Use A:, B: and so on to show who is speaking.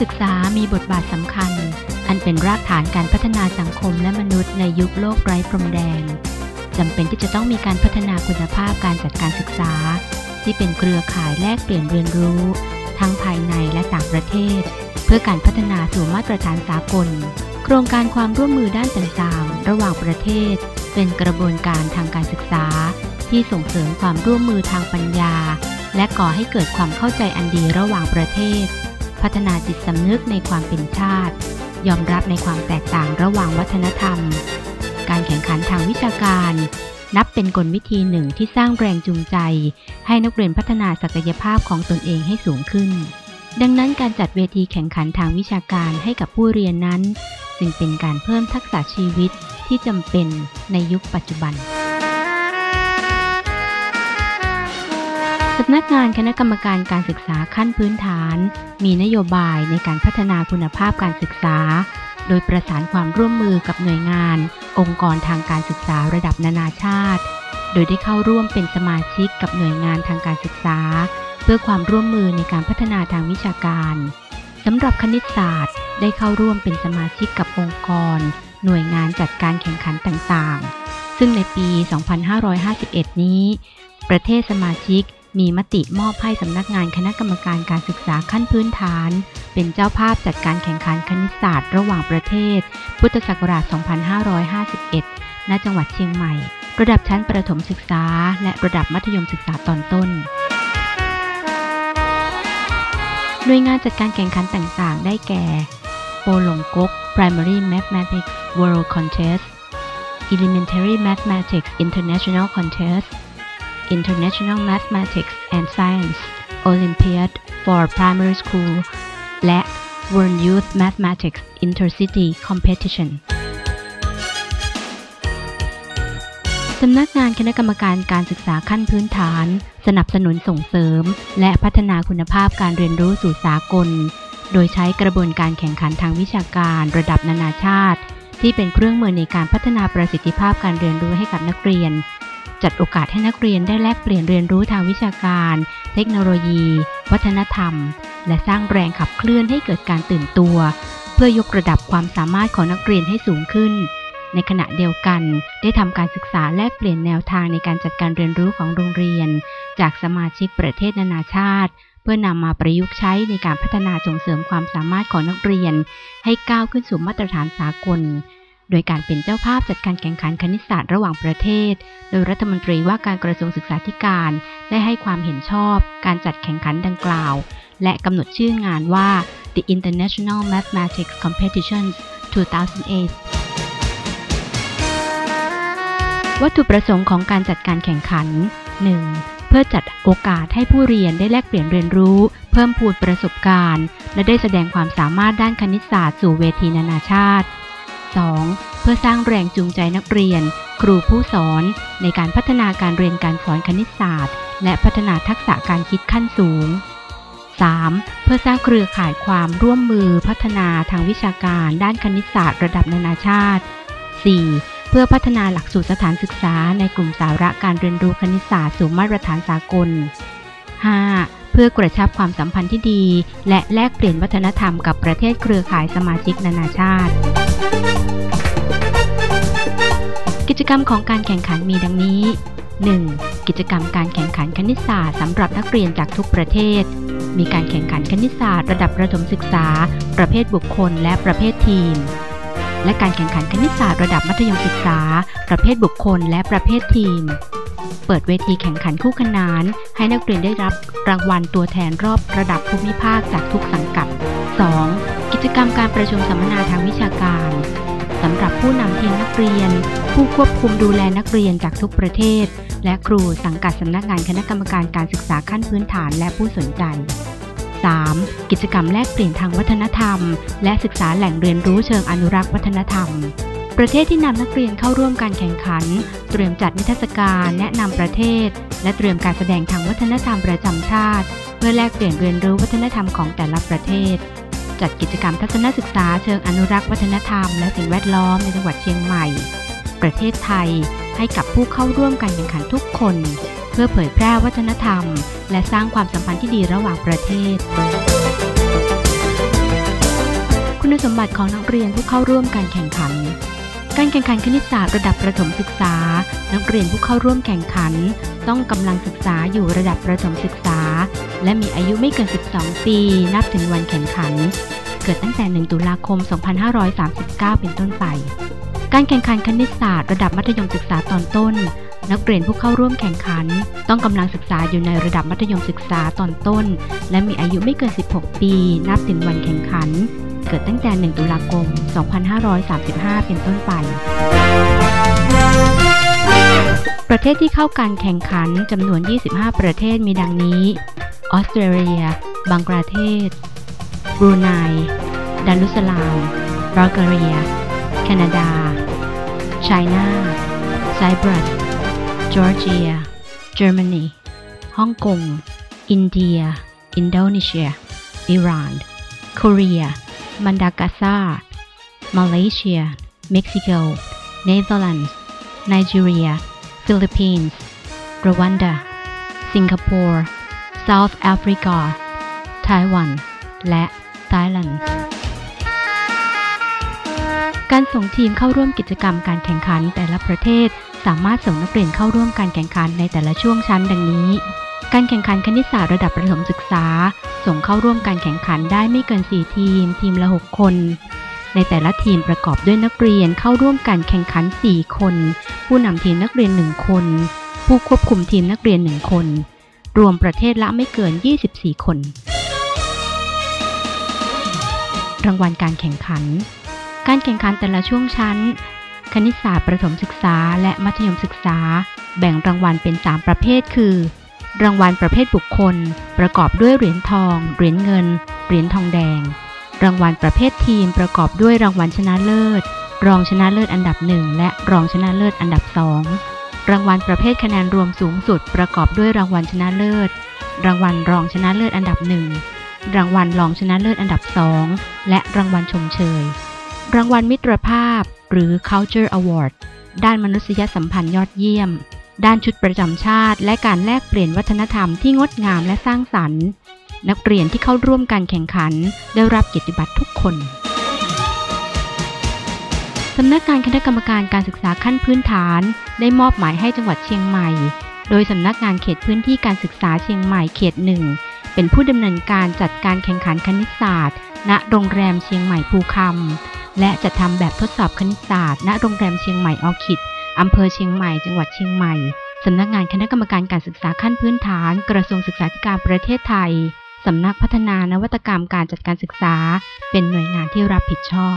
A: ศึกษามีบทบาทสำคัญ อันเป็นรากฐานการพัฒนาสังคมและมนุษย์ในยุคโลกไร้พรมแดนจำเป็นที่จะต้องมีการพัฒนาคุณภาพการจัดการศึกษา ที่เป็นเครือข่ายแลกเปลี่ยนเรียนรู้ ทั้งภายในและต่างประเทศ เพื่อการพัฒนาสู่มาตรฐานสากล โครงการความร่วมมือด้านต่างๆ ระหว่างประเทศ เป็นกระบวนการทางการศึกษา ที่ส่งเสริมความร่วมมือทางปัญญา และก่อให้เกิดความเข้าใจอันดีระหว่างประเทศ พัฒนาจิตสำนึกในความเป็นชาติ ยอมรับในความแตกต่างระหว่างวัฒนธรรม การแข่งขันทางวิชาการ นับเป็นกลวิธีหนึ่งที่สร้างแรงจูงใจ ให้นักเรียนพัฒนาศักยภาพของตนเองให้สูงขึ้น ดังนั้นการจัดเวทีแข่งขันทางวิชาการให้กับผู้เรียนนั้น จึงเป็นการเพิ่มทักษะชีวิตที่จำเป็นในยุคปัจจุบัน สำนักงานคณะกรรมการการศึกษาขั้นพื้นฐาน มีนโยบายในการพัฒนาคุณภาพการศึกษา โดยประสานความร่วมมือกับหน่วยงาน องค์กรทางการศึกษาระดับนานาชาติ โดยได้เข้าร่วมเป็นสมาชิกกับหน่วยงานทางการศึกษา เพื่อความร่วมมือในการพัฒนาทางวิชาการสำหรับคณิตศาสตร์ ได้เข้าร่วมเป็นสมาชิกกับองค์กร หน่วยงานจัดการแข่งขันต่างๆ ซึ่งในปี 2551 นี้ ประเทศสมาชิก มีมติมอบให้สำนักงานคณะกรรมการการศึกษาขั้นพื้นฐาน เป็นเจ้าภาพจัดการแข่งขันคณิตศาสตร์ระหว่างประเทศ พุทธศักราช 2551 ณ จังหวัดเชียงใหม่ ระดับชั้นประถมศึกษา และระดับมัธยมศึกษาตอนต้นหน่วยงานจัดการแข่งขันต่างๆ ได้แก่ โปลงกก Primary Mathematics World Contest Elementary Mathematics International Contest International Mathematics and Science Olympiad for Primary School และ World Youth Mathematics Intercity Competition สำนักงานคณะกรรมการการศึกษาขั้นพื้นฐาน สนับสนุนส่งเสริม และพัฒนาคุณภาพการเรียนรู้สู่สากล โดยใช้กระบวนการแข่งขันทางวิชาการระดับนานาชาติ ที่เป็นเครื่องมือในการพัฒนาประสิทธิภาพการเรียนรู้ให้กับนักเรียน จัดโอกาสให้นักเรียนได้แลกเปลี่ยนเรียนรู้ทางวิชาการ เทคโนโลยี วัฒนธรรม และสร้างแรงขับเคลื่อนให้เกิดการตื่นตัว เพื่อยกระดับความสามารถของนักเรียนให้สูงขึ้น ในขณะเดียวกัน ได้ทำการศึกษาแลกเปลี่ยนแนวทางในการจัดการเรียนรู้ของโรงเรียน จากสมาชิกประเทศนานาชาติ เพื่อนำมาประยุกต์ใช้ในการพัฒนาส่งเสริมความสามารถของนักเรียน ให้ก้าวขึ้นสู่มาตรฐานสากล โดยการเป็นเจ้าภาพจัดการแข่งขันคณิตศาสตร์ระหว่างประเทศ โดยรัฐมนตรีว่าการกระทรวงศึกษาธิการได้ให้ความเห็นชอบ การจัดแข่งขันดังกล่าว และกำหนดชื่องานว่า The International Mathematics Competitions 2008วัตถุประสงค์ของการจัดการแข่งขัน 1. เพื่อจัดโอกาสให้ผู้เรียนได้แลกเปลี่ยนเรียนรู้ เพิ่มพูนประสบการณ์ และได้แสดงความสามารถด้านคณิตศาสตร์สู่เวทีนานาชาติ 2. เพื่อสร้างแรงจูงใจนักเรียน ครูผู้สอน ในการพัฒนาการเรียนการสอนคณิตศาสตร์ และพัฒนาทักษะการคิดขั้นสูง 3. เพื่อสร้างเครือข่ายความร่วมมือพัฒนาทางวิชาการด้านคณิตศาสตร์ระดับนานาชาติ 4. เพื่อพัฒนาหลักสูตรสถานศึกษาในกลุ่มสาระการเรียนรู้คณิตศาสตร์สู่มาตรฐานสากล 5. เพื่อกระชับความสัมพันธ์ที่ดี และแลกเปลี่ยนวัฒนธรรมกับประเทศเครือข่ายสมาชิกนานาชาติ กิจกรรมของการแข่งขันมีดังนี้ 1. กิจกรรมการแข่งขันคณิตศาสตร์สำหรับนักเรียนจากทุกประเทศ มีการแข่งขันคณิตศาสตร์ระดับประถมศึกษา ประเภทบุคคล และประเภททีม และการแข่งขันคณิตศาสตร์ระดับมัธยมศึกษา ประเภทบุคคล และประเภททีม เปิดเวทีแข่งขันคู่ขนาน ให้นักเรียนได้รับรางวัลตัวแทนรอบระดับภูมิภาคจากทุกสังกัด 2. กิจกรรมการประชุมสัมมนาทางวิชาการสำหรับผู้นำทีมนักเรียน ผู้ควบคุมดูแลนักเรียนจากทุกประเทศ และครูสังกัดสำนักงานคณะกรรมการการศึกษาขั้นพื้นฐานและผู้สนใจ 3. กิจกรรมแลกเปลี่ยนทางวัฒนธรรม และศึกษาแหล่งเรียนรู้เชิงอนุรักษ์วัฒนธรรม ประเทศที่นำนักเรียนเข้าร่วมการแข่งขัน เตรียมจัดนิทรรศการแนะนำประเทศ และเตรียมการแสดงทางวัฒนธรรมประจำชาติ เพื่อแลกเปลี่ยนเรียนรู้วัฒนธรรมของแต่ละประเทศ จัดกิจกรรมทัศนศึกษาเชิงอนุรักษ์วัฒนธรรม และสิ่งแวดล้อมในจังหวัดเชียงใหม่ ประเทศไทยให้กับผู้เข้าร่วมการแข่งขันทุกคน เพื่อเผยแพร่วัฒนธรรม และสร้างความสัมพันธ์ที่ดีระหว่างประเทศคุณสมบัติของนักเรียนผู้เข้าร่วมการแข่งขัน การแข่งขันคณิตศาสตร์ระดับประถมศึกษา นักเรียนผู้เข้าร่วมแข่งขัน ต้องกำลังศึกษาอยู่ระดับประถมศึกษา และมีอายุไม่เกิน 12 ปี นับถึงวันแข่งขัน เกิดตั้งแต่ 1 ตุลาคม 2539 เป็นต้นไป การแข่งขันคณิตศาสตร์ระดับมัธยมศึกษาตอนต้น นักเรียนผู้เข้าร่วมแข่งขัน ต้องกำลังศึกษาอยู่ในระดับมัธยมศึกษาตอนต้น และมีอายุไม่เกิน 16 ปี นับถึงวันแข่งขัน เกิดตั้งแต่ 1 ตุลาคม 2535 เป็นต้นไป ประเทศที่เข้าการแข่งขันจำนวน 25 ประเทศมีดังนี้ ออสเตรเลีย บังกลาเทศ บรูไนดารุสลามบัลแกเรีย แคนาดาไชน่าไซปรัส จอร์เจียเยอรมนีฮ่องกง อินเดีย อินโดนีเซีย อิหร่านเกาหลีมันดากัสการ์มาเลเซีย เม็กซิโก เนเธอร์แลนด์ ไนจีเรีย ฟิลิปปินส์ รวันดา สิงคโปร์ เซาท์แอฟริกา ไต้หวัน และไต้หวันการส่งทีมเข้าร่วมกิจกรรมการแข่งขันแต่ละประเทศ สามารถส่งนักเรียนเข้าร่วมการแข่งขันในแต่ละช่วงชั้นดังนี้ การแข่งขันคณิตศาสตร์ระดับประถมศึกษา ส่งเข้าร่วมการแข่งขันได้ไม่เกิน 4 ทีม ทีมละ 6 คน ในแต่ละทีมประกอบด้วยนักเรียนเข้าร่วมการแข่งขัน 4 คน ผู้นำทีมนักเรียน 1 คน ผู้ควบคุมทีมนักเรียน 1 คน รวมประเทศละไม่เกิน 24 คน รางวัลการแข่งขันการแข่งขันแต่ละช่วงชั้น คณิตศาสตร์ประถมศึกษา และมัธยมศึกษา แบ่งรางวัลเป็น 3 ประเภท คือ รางวัลประเภทบุคคล ประกอบด้วยเหรียญทอง เหรียญเงิน เหรียญทองแดง รางวัลประเภททีมประกอบด้วยรางวัลชนะเลิศ รองชนะเลิศอันดับหนึ่งและรองชนะเลิศอันดับสองรางวัลประเภทคะแนนรวมสูงสุด ประกอบด้วยรางวัลชนะเลิศ รางวัลรองชนะเลิศอันดับหนึ่งรางวัลรองชนะเลิศอันดับสองและรางวัลชมเชย รางวัลมิตรภาพ หรือ Culture Award ด้านมนุษยสัมพันธ์ยอดเยี่ยม ด้านชุดประจำชาติ และการแลกเปลี่ยนวัฒนธรรมที่งดงามและสร้างสรรค์ นักเรียนที่เข้าร่วมการแข่งขัน ได้รับเกียรติบัตรทุกคนสำนักงานคณะกรรมการการศึกษาขั้นพื้นฐาน ได้มอบหมายให้จังหวัดเชียงใหม่ โดยสำนักงานเขตพื้นที่การศึกษาเชียงใหม่เขตหนึ่งเป็นผู้ดำเนินการจัดการแข่งขันคณิตศาสตร์ ณ โรงแรมเชียงใหม่ภูคำ และจะทำแบบทดสอบคณิตศาสตร์ ณ โรงแรมเชียงใหม่ออคิดอำเภอเชียงใหม่ จังหวัดเชียงใหม่สำนักงานคณะกรรมการการศึกษาขั้นพื้นฐาน กระทรวงศึกษาธิการประเทศไทย สำนักพัฒนานวัตกรรมการจัดการศึกษา เป็นหน่วยงานที่รับผิดชอบ